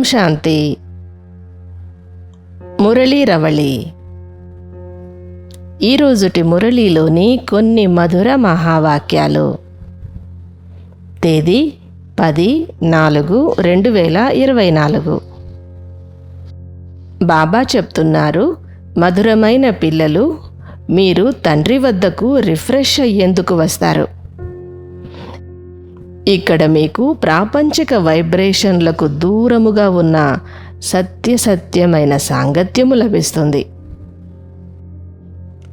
ఓం శాంతి. మురళీ రవళి. ఈరోజుటి మురళీలోని కొన్ని మధుర మహావాక్యాలు. తేదీ పది నాలుగు రెండు వేల ఇరవై నాలుగు. బాబా చెప్తున్నారు మధురమైన పిల్లలు మీరు తండ్రి వద్దకు రిఫ్రెష్ అయ్యేందుకు వస్తారు. ఇక్కడ మీకు ప్రాపంచిక వైబ్రేషన్లకు దూరముగా ఉన్న సత్యసత్యమైన సాంగత్యము లభిస్తుంది.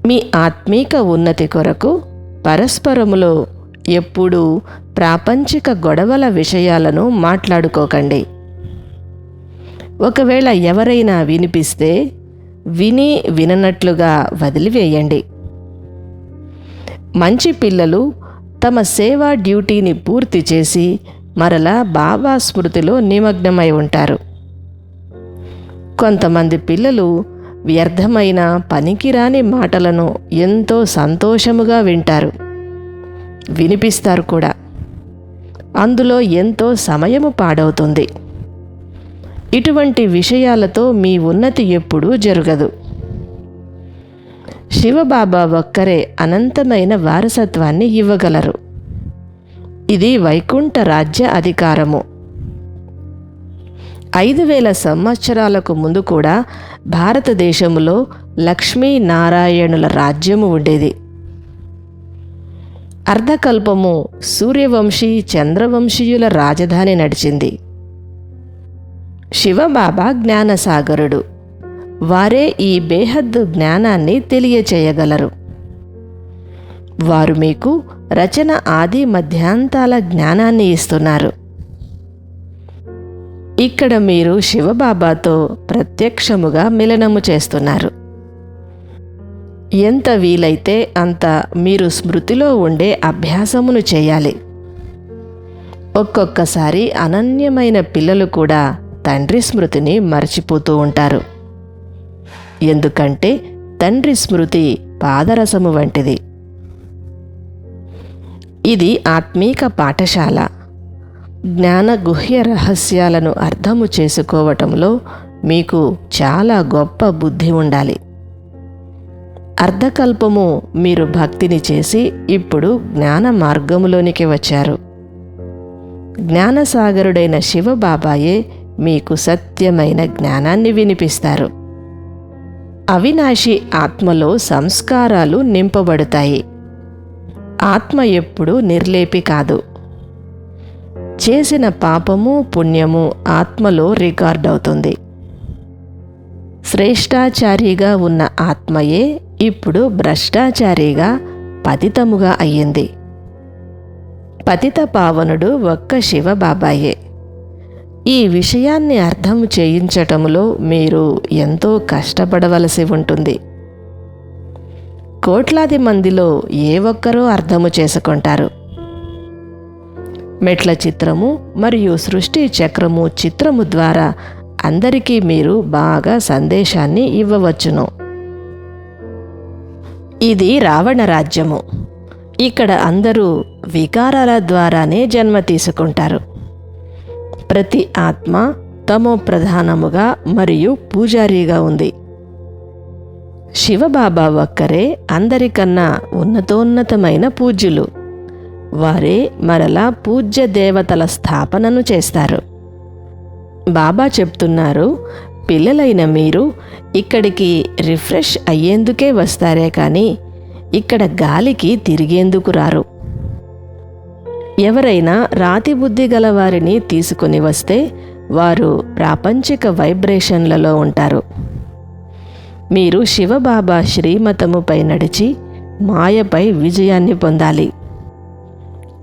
మీ ఆత్మీక ఉన్నతి కొరకు పరస్పరములో ఎప్పుడూ ప్రాపంచిక గొడవల విషయాలను మాట్లాడుకోకండి. ఒకవేళ ఎవరైనా వినిపిస్తే విని విననట్లుగా వదిలివేయండి. మంచి పిల్లలు తమ సేవా డ్యూటీని పూర్తి చేసి మరలా బాబా స్మృతిలో నిమగ్నమై ఉంటారు. కొంతమంది పిల్లలు వ్యర్థమైన పనికిరాని మాటలను ఎంతో సంతోషముగా వింటారు. వినిపిస్తారు కూడా. అందులో ఎంతో సమయము పాడవుతుంది. ఇటువంటి విషయాలతో మీ ఉన్నతి ఎప్పుడూ జరగదు. శివబాబా ఒక్కరే అనంతమైన వారసత్వాన్ని ఇవ్వగలరు. ఇది వైకుంఠ రాజ్య అధికారము. ఐదు వేల సంవత్సరాలకు ముందు కూడా భారతదేశంలో లక్ష్మీనారాయణుల రాజ్యము ఉండేది. అర్ధకల్పము సూర్యవంశీ చంద్రవంశీయుల రాజధాని నడిచింది. శివబాబా జ్ఞానసాగరుడు. వారే ఈ బేహద్దు జ్ఞానాన్ని తెలియచేయగలరు. వారు మీకు రచన ఆది మధ్యాంతాల జ్ఞానాన్ని ఇస్తున్నారు. ఇక్కడ మీరు శివబాబాతో ప్రత్యక్షముగా మిలనము చేస్తున్నారు. ఎంత వీలైతే అంత మీరు స్మృతిలో ఉండే అభ్యాసమును చేయాలి. ఒక్కొక్కసారి అనన్యమైన పిల్లలు కూడా తండ్రి స్మృతిని మర్చిపోతూ ఉంటారు. ఎందుకంటే తండ్రి స్మృతి పాదరసము వంటిది. ఇది ఆత్మీక పాఠశాల. జ్ఞాన గుహ్య రహస్యాలను అర్థము చేసుకోవటంలో మీకు చాలా గొప్ప బుద్ధి ఉండాలి. అర్ధకల్పము మీరు భక్తిని చేసి ఇప్పుడు జ్ఞాన మార్గములోనికి వచ్చారు. జ్ఞానసాగరుడైన శివబాబాయే మీకు సత్యమైన జ్ఞానాన్ని వినిపిస్తారు. అవినాశి ఆత్మలో సంస్కారాలు నింపబడతాయి. ఆత్మ ఎప్పుడు నిర్లేపి కాదు. చేసిన పాపము పుణ్యము ఆత్మలో రికార్డ్ అవుతుంది శ్రేష్టాచారిగా ఉన్న ఆత్మయే ఇప్పుడు భ్రష్టాచారిగా పతితముగా అయ్యింది. పతిత పావనుడు ఒక్క శివబాబాయే. ఈ విషయాన్ని అర్థం చేయించటంలో మీరు ఎంతో కష్టపడవలసి ఉంటుంది. కోట్లాది మందిలో ఏ ఒక్కరూ అర్థము చేసుకుంటారు. మెట్ల చిత్రము మరియు సృష్టి చక్రము చిత్రము ద్వారా అందరికీ మీరు బాగా సందేశాన్ని ఇవ్వవచ్చును. ఇది రావణ రాజ్యము. ఇక్కడ అందరూ వికారాల ద్వారానే జన్మ తీసుకుంటారు. ప్రతి ఆత్మ తమో ప్రధానముగా మరియు పూజారిగా ఉంది. శివబాబా ఒక్కరే అందరికన్నా ఉన్నతోన్నతమైన పూజ్యులు. వారే మరలా పూజ్య దేవతల స్థాపనను చేస్తారు. బాబా చెప్తున్నారు పిల్లలైన మీరు ఇక్కడికి రిఫ్రెష్ అయ్యేందుకే వస్తారే కానీ ఇక్కడ గాలికి తిరిగేందుకు రారు. ఎవరైనా రాతి బుద్ధి గల వారిని తీసుకుని వస్తే వారు ప్రాపంచిక వైబ్రేషన్లలో ఉంటారు. మీరు శివబాబా శ్రీమతముపై నడిచి మాయపై విజయాన్ని పొందాలి.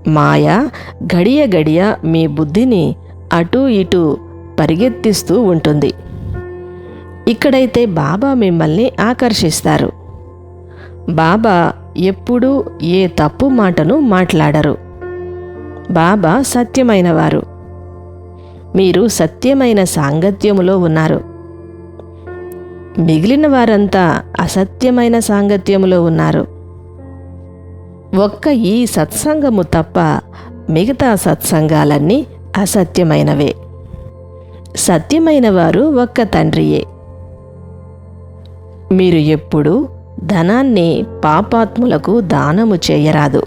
మాయ గడియ గడియ మీ బుద్ధిని అటు ఇటు పరిగెత్తిస్తూ ఉంటుంది. ఇక్కడైతే బాబా మిమ్మల్ని ఆకర్షిస్తారు. బాబా ఎప్పుడూ ఏ తప్పు మాటను మాట్లాడరు. బాబా సత్యమైనవారు. మీరు సత్యమైన సాంగత్యములో ఉన్నారు. మిగిలిన వారంతా అసత్యమైన సాంగత్యములో ఉన్నారు. ఒక్క ఈ సత్సంగము తప్ప మిగతా సత్సంగాలన్నీ అసత్యమైనవే. సత్యమైన వారు ఒక్క తండ్రియే. మీరు ఎప్పుడూ ధనాన్ని పాపాత్ములకు దానము చేయరాదు.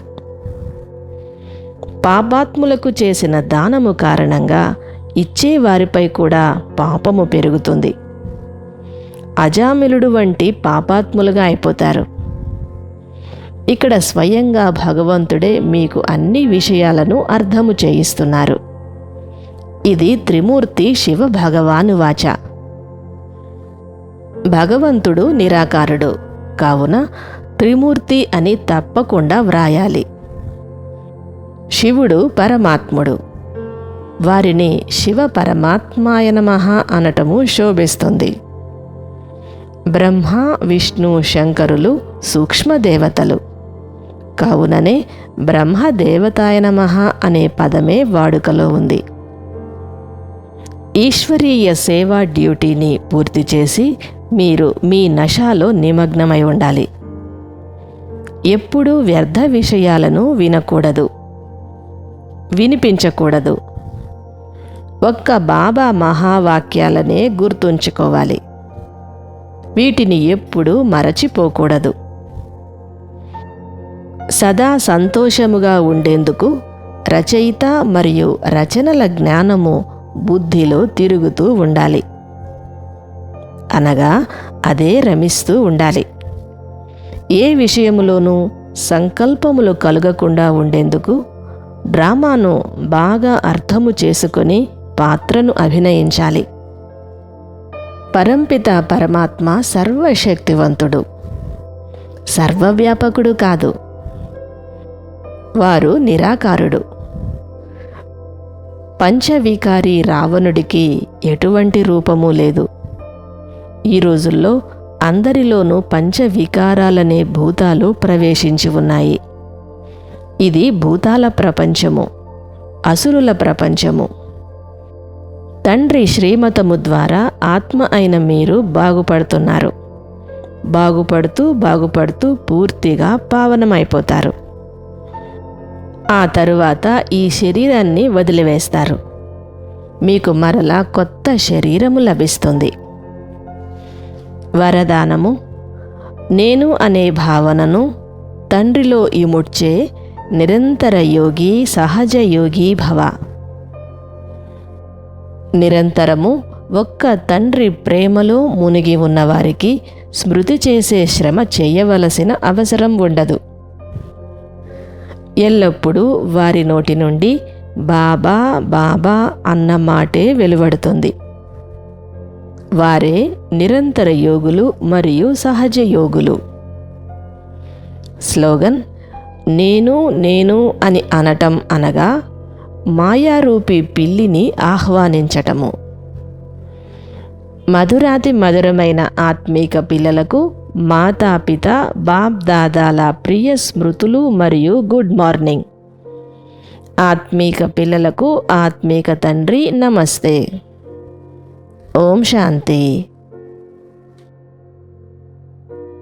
పాపాత్ములకు చేసిన దానము కారణంగా ఇచ్చే వారిపై కూడా పాపము పెరుగుతుంది. అజామిలుడు వంటి పాపాత్ములుగా అయిపోతారు. ఇక్కడ స్వయంగా భగవంతుడే మీకు అన్ని విషయాలను అర్థము చేయిస్తున్నారు. ఇది త్రిమూర్తి శివ భగవాను వాచ. భగవంతుడు నిరాకారుడు కావున త్రిమూర్తి అని తప్పకుండా వ్రాయాలి. శివుడు పరమాత్ముడు. వారిని శివ పరమాత్మాయ నమః అనటము శోభిస్తుంది. బ్రహ్మ విష్ణు శంకరులు సూక్ష్మదేవతలు కావుననే బ్రహ్మ దేవతాయ నమః అనే పదమే వాడుకలో ఉంది. ఈశ్వరీయ సేవా డ్యూటీని పూర్తి చేసి మీరు మీ నశాలో నిమగ్నమై ఉండాలి. ఎప్పుడూ వ్యర్థ విషయాలను వినకూడదు. వినిపించకూడదు. ఒక్క బాబా మహావాక్యాలనే గుర్తుంచుకోవాలి. వీటిని ఎప్పుడూ మరచిపోకూడదు. సదా సంతోషముగా ఉండేందుకు రచయిత మరియు రచనల జ్ఞానము బుద్ధిలో తిరుగుతూ ఉండాలి. అనగా అదే రమిస్తూ ఉండాలి. ఏ విషయములోనూ సంకల్పములు కలగకుండా ఉండేందుకు డ్రామాను బాగా అర్థము చేసుకొని పాత్రను అభినయించాలి. పరంపిత పరమాత్మ సర్వశక్తివంతుడు. సర్వవ్యాపకుడు కాదు. వారు నిరాకారుడు. పంచవికారి రావణుడికి ఎటువంటి రూపము లేదు. ఈ రోజుల్లో అందరిలోనూ పంచవికారాలనే భూతాలు ప్రవేశించి ఉన్నాయి. ఇది భూతాల ప్రపంచము అసురుల ప్రపంచము. తండ్రి శ్రీమతము ద్వారా ఆత్మ అయిన మీరు బాగుపడుతున్నారు. బాగుపడుతూ బాగుపడుతూ పూర్తిగా పావనమైపోతారు. ఆ తరువాత ఈ శరీరాన్ని వదిలివేస్తారు. మీకు మరలా కొత్త శరీరము లభిస్తుంది. వరదానము నేను అనే భావనను తండ్రిలో ఇముడ్చే నిరంతర యోగి సహజ యోగి భవ. నిరంతరము ఒక్క తండ్రి ప్రేమలో మునిగి ఉన్నవారికి స్మృతి చేసే శ్రమ చేయవలసిన అవసరం ఉండదు. ఎల్లప్పుడూ వారి నోటి నుండి బాబా బాబా అన్న మాటే వెలువడుతుంది. వారే నిరంతర యోగులు మరియు సహజ యోగులు. స్లోగన్ నేను నేను అని అనటం అనగా మాయారూపి పిల్లిని ఆహ్వానించటము. మధురాతి మధురమైన ఆత్మీక పిల్లలకు మాతాపిత బాప్దాదాల ప్రియ స్మృతులు మరియు గుడ్ మార్నింగ్. ఆత్మీక పిల్లలకు ఆత్మీక తండ్రి నమస్తే. ఓం శాంతి.